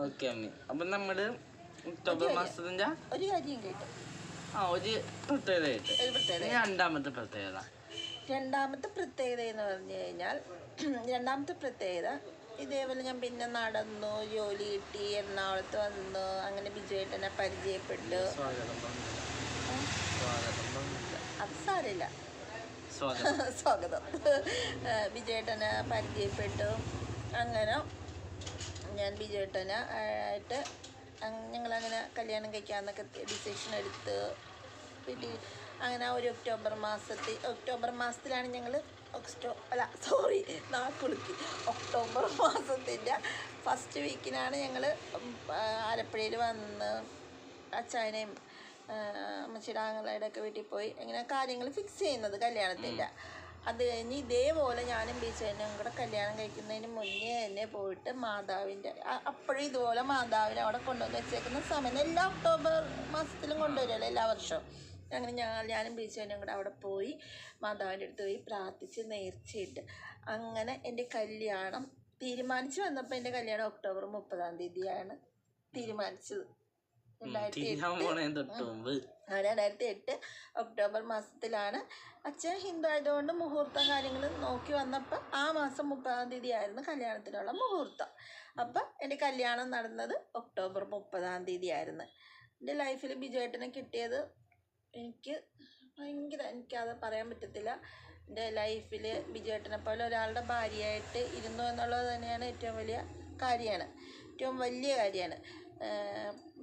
Okay അമ്മി. അപ്പൊ നമ്മൾ ഒക്ടോബർ മാസത്തിന്റെ ഒരു കാര്യം കേട്ടു. ആ ഒരു പ്രത്യേകതയായിട്ട് പ്രത്യേകത. രണ്ടാമത്തെ പ്രത്യേകത. രണ്ടാമത്തെ പ്രത്യേകത എന്ന് പറഞ്ഞു കഴിഞ്ഞാൽ രണ്ടാമത്തെ പ്രത്യേകത ഇതേപോലെ ഞാൻ പിന്നെ നടന്നു ജോലി കിട്ടി എറണാകുളത്ത് വന്നു അങ്ങനെ ബിജുവേട്ടനെ പരിചയപ്പെട്ടു. അത് സാരമില്ല. സ്വാഗതം. ബിജുവേട്ടനെ പരിചയപ്പെട്ടു. അങ്ങനെ ഞാൻ ബിജുവേട്ടനെ ആയിട്ട് അങ് ഞങ്ങളങ്ങനെ കല്യാണം കഴിക്കാമെന്നൊക്കെ ഡിസിഷൻ എടുത്ത്. പിന്നെ അങ്ങനെ ഒരു ഒക്ടോബർ മാസത്തിൽ ഒക്ടോബർ മാസത്തിലാണ് ഞങ്ങൾ ഒക്ടോ അല്ല സോറി നാക്കുളുക്കി. ഒക്ടോബർ മാസത്തിന്റെ ഫസ്റ്റ് വീക്കിനാണ് ഞങ്ങൾ ആലപ്പുഴയിൽ വന്ന് അച്ചായനെയും അമ്മച്ചിയുടെ ആങ്ങളുടെ ഒക്കെ വീട്ടിൽ പോയി ഇങ്ങനെ കാര്യങ്ങൾ ഫിക്സ് ചെയ്യുന്നത് കല്യാണത്തിന്റെ അത് കഴിഞ്ഞ് ഇതേപോലെ ഞാനും ബീച്ചേനും കൂടെ കല്യാണം കഴിക്കുന്നതിന് മുന്നേ തന്നെ പോയിട്ട് മാതാവിന്റെ അപ്പോഴും ഇതുപോലെ മാതാവിനെ അവിടെ കൊണ്ടുവന്ന് വെച്ചേക്കുന്ന സമയം എല്ലാ ഒക്ടോബർ മാസത്തിലും കൊണ്ടുവരുമല്ലോ എല്ലാ വർഷവും. അങ്ങനെ ഞങ്ങൾ ഞാനും ബീച്ചേനും കൂടെ അവിടെ പോയി മാതാവിന്റെ അടുത്ത് പോയി പ്രാർത്ഥിച്ച് നേർച്ചയിട്ട് അങ്ങനെ എന്റെ കല്യാണം തീരുമാനിച്ച് വന്നപ്പോൾ എന്റെ കല്യാണം ഒക്ടോബർ മുപ്പതാം തീയതിയാണ് തീരുമാനിച്ചത്. രണ്ടായിരത്തി രണ്ടായിരത്തി എട്ട് ഒക്ടോബർ മാസത്തിലാണ് അച്ഛൻ ഹിന്ദു ആയതുകൊണ്ട് മുഹൂർത്തം കാര്യങ്ങൾ നോക്കി വന്നപ്പോൾ ആ മാസം മുപ്പതാം തീയതി ആയിരുന്നു കല്യാണത്തിനുള്ള മുഹൂർത്തം. അപ്പം എന്റെ കല്യാണം നടന്നത് ഒക്ടോബർ മുപ്പതാം തീയതി ആയിരുന്നു എന്റെ ലൈഫിൽ ബിജുവേട്ടനെ കിട്ടിയത് എനിക്ക് ഭയങ്കര എനിക്കത് പറയാൻ പറ്റത്തില്ല. എന്റെ ലൈഫിൽ ബിജുവേട്ടനെ പോലെ ഒരാളുടെ ഭാര്യയായിട്ട് ഇരുന്നു എന്നുള്ളത് തന്നെയാണ് ഏറ്റവും വലിയ കാര്യമാണ്. ഏറ്റവും വലിയ കാര്യമാണ്.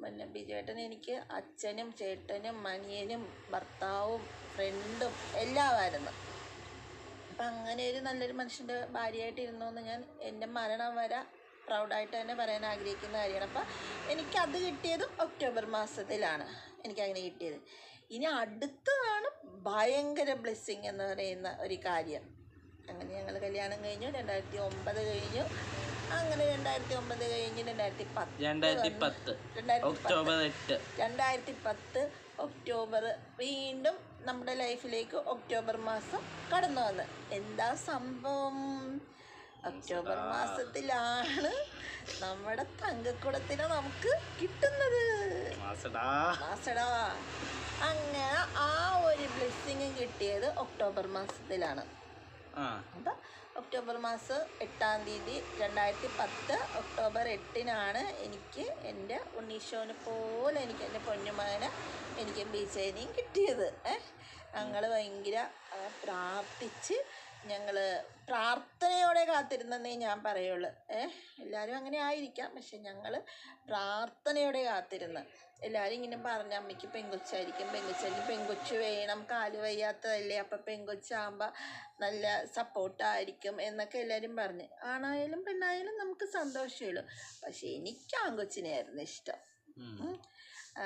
പിന്നെ ബിജുവേട്ടൻ എനിക്ക് അച്ഛനും ചേട്ടനും മണിയനും ഭർത്താവും ഫ്രണ്ടും എല്ലാമായിരുന്നു അപ്പം അങ്ങനെ ഒരു നല്ലൊരു മനുഷ്യന്റെ ഭാര്യയായിട്ട് ഇരുന്നു എന്ന് ഞാൻ എന്റെ മരണം വരെ പ്രൗഡായിട്ട് തന്നെ പറയാൻ ആഗ്രഹിക്കുന്ന കാര്യമാണ്. അപ്പം എനിക്കത് കിട്ടിയതും ഒക്ടോബർ മാസത്തിലാണ് എനിക്കങ്ങനെ കിട്ടിയത്. ഇനി അടുത്തതാണ് ഭയങ്കര ബ്ലെസ്സിങ് എന്ന് പറയുന്ന ഒരു കാര്യം. അങ്ങനെ ഞങ്ങൾ കല്യാണം കഴിഞ്ഞു രണ്ടായിരത്തി ഒമ്പത് കഴിഞ്ഞു. അങ്ങനെ രണ്ടായിരത്തി ഒമ്പത് കഴിഞ്ഞ് രണ്ടായിരത്തി പത്ത് രണ്ടായിരത്തി പത്ത് ഒക്ടോബർ എട്ട്. രണ്ടായിരത്തി പത്ത് ഒക്ടോബർ വീണ്ടും നമ്മുടെ ലൈഫിലേക്ക് ഒക്ടോബർ മാസം കടന്നു വന്ന്. എന്താ സംഭവം? ഒക്ടോബർ മാസത്തിലാണ് നമ്മുടെ തങ്കക്കുടത്തിനെ നമുക്ക് കിട്ടുന്നത്. അങ്ങനെ ആ ഒരു ബ്ലെസ്സിങ് കിട്ടിയത് ഒക്ടോബർ മാസത്തിലാണ്. അപ്പം ഒക്ടോബർ മാസം എട്ടാം തീയതി രണ്ടായിരത്തി പത്ത് ഒക്ടോബർ എട്ടിനാണ് എനിക്ക് എന്റെ ഉണ്ണീശോനെ പോലെ എനിക്ക് എന്റെ പൊന്നുമകനെ എനിക്ക് ബീച്ചേനെയും കിട്ടിയത്. ഏഹ് ഞങ്ങൾ ഭയങ്കര പ്രാർത്ഥിച്ച് ഞങ്ങൾ പ്രാർത്ഥനയോടെ കാത്തിരുന്നെന്നേ ഞാൻ പറയുള്ളൂ. ഏഹ് എല്ലാവരും അങ്ങനെ ആയിരിക്കാം. പക്ഷെ ഞങ്ങൾ പ്രാർത്ഥനയോടെ കാത്തിരുന്ന്. എല്ലാവരും ഇങ്ങനെ പറഞ്ഞ അമ്മയ്ക്ക് പെങ്കൊച്ചായിരിക്കും പെങ്കൊച്ചായിരിക്കും. പെങ്കൊച്ച് വേണം കാൽ വയ്യാത്തതല്ലേ? അപ്പം പെങ്കൊച്ചാകുമ്പോൾ നല്ല സപ്പോർട്ടായിരിക്കും എന്നൊക്കെ എല്ലാവരും പറഞ്ഞ്. ആണായാലും പെണ്ണായാലും നമുക്ക് സന്തോഷമേ ഉള്ളൂ. പക്ഷേ എനിക്ക് ആങ്കൊച്ചിനെയായിരുന്നു ഇഷ്ടം.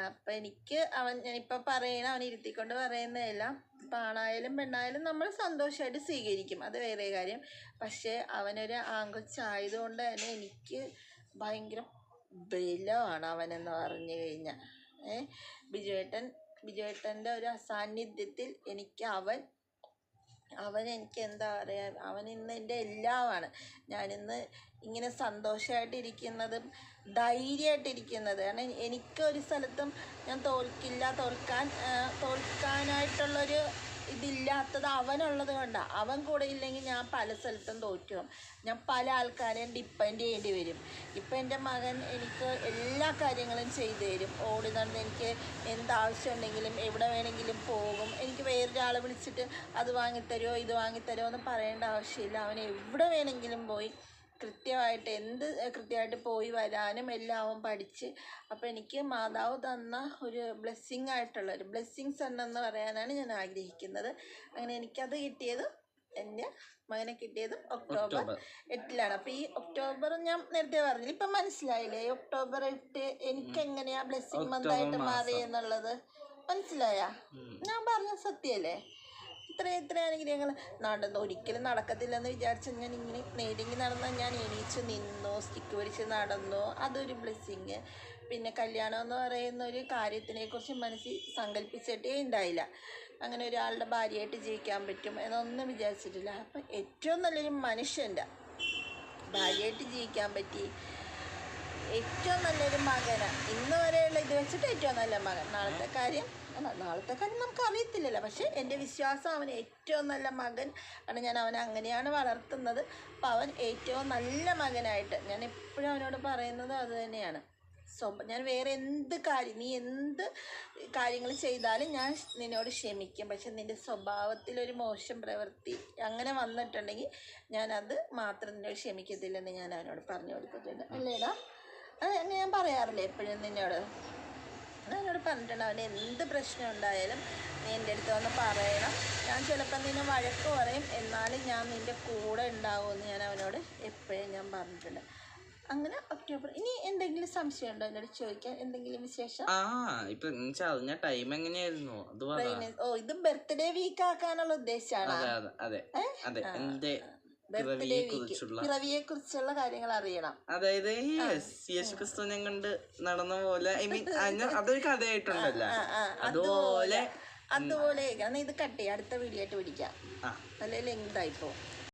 അപ്പം എനിക്ക് അവൻ ഞാനിപ്പോൾ പറയണ അവൻ ഇരുത്തിക്കൊണ്ട് പറയുന്നതെല്ലാം ഇപ്പം ആണായാലും പെണ്ണായാലും നമ്മൾ സന്തോഷമായിട്ട് സ്വീകരിക്കും. അത് വേറെ കാര്യം. പക്ഷേ അവനൊരു ആങ്കൊച്ചായതുകൊണ്ട് തന്നെ എനിക്ക് ഭയങ്കര ബലമാണ് അവനെന്ന് പറഞ്ഞു കഴിഞ്ഞാൽ ഏ? ബിജുവേട്ടൻ ബിജുവേട്ടന്റെ ഒരു അസാന്നിധ്യത്തിൽ എനിക്ക് അവൻ അവൻ എനിക്ക് എന്താ പറയുക ഇന്ന് എന്റെ എല്ലാമാണ്. ഞാനിന്ന് ഇങ്ങനെ സന്തോഷമായിട്ടിരിക്കുന്നതും ധൈര്യമായിട്ടിരിക്കുന്നത്. കാരണം എനിക്ക് ഒരു സ്ഥലത്തും ഞാൻ തോൽക്കില്ല തോൽക്കാൻ തോൽക്കാനായിട്ടുള്ളൊരു ഇതില്ലാത്തത് അവനുള്ളത് കൊണ്ടാണ് അവൻ കൂടെ ഇല്ലെങ്കിൽ ഞാൻ പല സ്ഥലത്തും തോറ്റു ഞാൻ പല ആൾക്കാരെയും ഡിപ്പെൻഡ് ചെയ്യേണ്ടി വരും. ഇപ്പം എന്റെ മകൻ എനിക്ക് എല്ലാ കാര്യങ്ങളും ചെയ്തു തരും. ഓടി നടന്ന് എനിക്ക് എന്താവശ്യമുണ്ടെങ്കിലും എവിടെ വേണമെങ്കിലും പോകും. എനിക്ക് വേറൊരാളെ വിളിച്ചിട്ട് അത് വാങ്ങിത്തരുമോ ഇത് വാങ്ങിത്തരുമോ എന്ന് പറയേണ്ട ആവശ്യമില്ല. അവൻ എവിടെ വേണമെങ്കിലും പോയി കൃത്യമായിട്ട് എന്ത് കൃത്യമായിട്ട് പോയി വരാനും എല്ലാം അവൻ പഠിച്ച്. അപ്പോൾ എനിക്ക് മാതാവ് തന്ന ഒരു ബ്ലെസ്സിങ് ആയിട്ടുള്ള ഒരു ബ്ലെസ്സിങ്സ് സണ്ണെന്ന് പറയാനാണ് ഞാൻ ആഗ്രഹിക്കുന്നത്. അങ്ങനെ എനിക്കത് കിട്ടിയത് എന്റെ മകനെ കിട്ടിയതും ഒക്ടോബർ എട്ടിലാണ്. അപ്പോൾ ഈ ഒക്ടോബർ ഞാൻ നേരത്തെ പറഞ്ഞില്ല ഇപ്പം മനസ്സിലായില്ലേ ഈ ഒക്ടോബർ എട്ട് എനിക്ക് എങ്ങനെയാ ബ്ലെസ്സിങ് മന്ത് ആയിട്ട് മാറിയെന്നുള്ളത് മാറി എന്നുള്ളത്? മനസ്സിലായാ? ഞാൻ പറഞ്ഞ സത്യമല്ലേ ഇത്രയും ഇത്ര അനുഗ്രഹങ്ങൾ നടന്നു ഒരിക്കലും നടക്കത്തില്ലെന്ന് വിചാരിച്ച ഞാൻ ഇങ്ങനെ നേരിങ്ങി നടന്നാൽ ഞാൻ എണീച്ച് നിന്നോ സ്റ്റിക്ക് പിടിച്ച് നടന്നോ. അതൊരു ബ്ലെസ്സിങ് പിന്നെ കല്യാണം എന്ന് പറയുന്ന ഒരു കാര്യത്തിനെക്കുറിച്ച് മനസ്സിൽ സങ്കല്പിച്ചിട്ടേ ഉണ്ടായില്ല. അങ്ങനെ ഒരാളുടെ ഭാര്യയായിട്ട് ജീവിക്കാൻ പറ്റും എന്നൊന്നും വിചാരിച്ചിട്ടില്ല. അപ്പം ഏറ്റവും നല്ലൊരു മനുഷ്യന്റെ ഭാര്യയായിട്ട് ജീവിക്കാൻ പറ്റി. ഏറ്റവും നല്ലൊരു മകനാണ് ഇന്ന് വരെയുള്ള ഇത് വെച്ചിട്ട് ഏറ്റവും നല്ല മകൻ. നാളത്തെ കാര്യം നാളത്തെ കാര്യം നമുക്ക് അറിയത്തില്ലല്ലോ. പക്ഷേ എന്റെ വിശ്വാസം അവൻ ഏറ്റവും നല്ല മകൻ ആണ്. ഞാൻ അവനെ അങ്ങനെയാണ് വളർത്തുന്നത്. അപ്പം അവൻ ഏറ്റവും നല്ല മകനായിട്ട് ഞാൻ എപ്പോഴും അവനോട് പറയുന്നത് അത് തന്നെയാണ്. സ്വഭ ഞാൻ വേറെ എന്ത് കാര്യം നീ എന്ത് കാര്യങ്ങൾ ചെയ്താലും ഞാൻ നിന്നോട് ക്ഷമിക്കും. പക്ഷെ നിന്റെ സ്വഭാവത്തിലൊരു മോശം പ്രവൃത്തി അങ്ങനെ വന്നിട്ടുണ്ടെങ്കിൽ ഞാനത് മാത്രം നിന്നോട് ക്ഷമിക്കത്തില്ലെന്ന് ഞാൻ അവനോട് പറഞ്ഞു കൊടുത്തിട്ടുണ്ട്. അല്ലേടാ? അത് ഞാൻ പറയാറില്ലേ എപ്പോഴും നിന്നോട്? എന്നോട് പറഞ്ഞിട്ടുണ്ട് അവന് എന്ത് പ്രശ്നം ഉണ്ടായാലും നീ എന്റെ അടുത്ത് വന്ന് പറയണം. ഞാൻ ചിലപ്പോൾ നിന്നെ വഴക്ക് പറയും. എന്നാലും ഞാൻ നിന്റെ കൂടെ ഉണ്ടാവുമെന്ന് ഞാൻ അവനോട് എപ്പോഴും ഞാൻ പറഞ്ഞിട്ടുണ്ട്. അങ്ങനെ ഒക്ടോബർ ഇനി എന്തെങ്കിലും സംശയം ഉണ്ടോ എന്നോട് ചോദിക്കാൻ? എന്തെങ്കിലും വിശേഷം? ആ ഇപ്പൊ എന്നുവെച്ചാ അറിഞ്ഞ ടൈം എങ്ങനെയായിരുന്നു? അത് ഓ ഇത് ബർത്ത്ഡേ വീക്ക് ആക്കാനുള്ള ഉദ്ദേശമാണ് അതെ അതെ അതെ. എന്റെ ബർത്ത്ഡേ വീക്ക് കുറിച്ചുള്ള പിറവിയെ കുറിച്ചുള്ള കാര്യങ്ങൾ അറിയണം അതായത് യേശു ക്രിസ്തുവിനെ കണ്ട് നടന്ന പോലെ ഐ മീൻ അതൊരു കഥയായിട്ടുണ്ടല്ലോ. അതുപോലെ അതുപോലെ കാരണം ഇത് കട്ട് ചെയ്യാം. അടുത്ത വീഡിയോ ആയിട്ട് പിടിക്കാം ആ. അല്ലെങ്കിൽ ലെങ്തായിപ്പോ